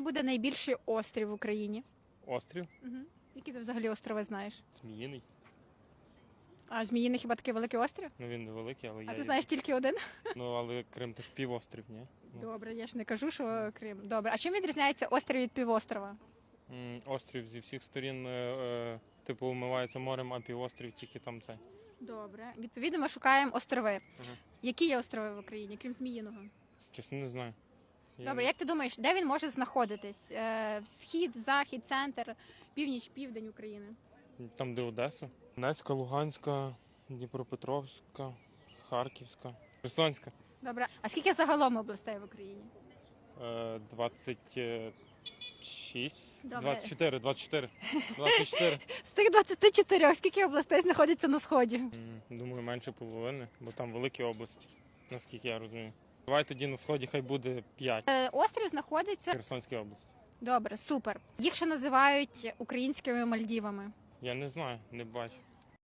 Буде найбільший острів в Україні. Острів Угу. Які ти взагалі острови знаєш? Зміїний. А Зміїний хіба такий великий острів? Ну він невеликий, але А є. ти знаєш тільки один? Ну але Крим то ж півострів, ні? Ну, Добре, я ж не кажу, що Крим. Добре. А чим відрізняється острів від півострова? м, Острів зі всіх сторін, е, е, типу, умивається морем, а півострів тільки там це. Добре. Відповідно, ми шукаємо острови. Ага. Які є острови в Україні, крім Зміїного? Чесно, не знаю. Добре, як ти думаєш, де він може знаходитись? Е, в схід, захід, центр, північ, південь України? Там, де Одеса. Донецька, Луганська, Дніпропетровська, Харківська, Херсонська. Добре. А скільки загалом областей в Україні? Е, 26. Добре. 24, 24. 24. З тих 24, скільки областей знаходиться на сході? М, Думаю, менше половини, бо там великі області, наскільки я розумію. Давай тоді на сході хай буде 5. Е, острів знаходиться. Херсонській області. Добре, супер. Їх ще називають українськими Мальдівами. Я не знаю, не бачу.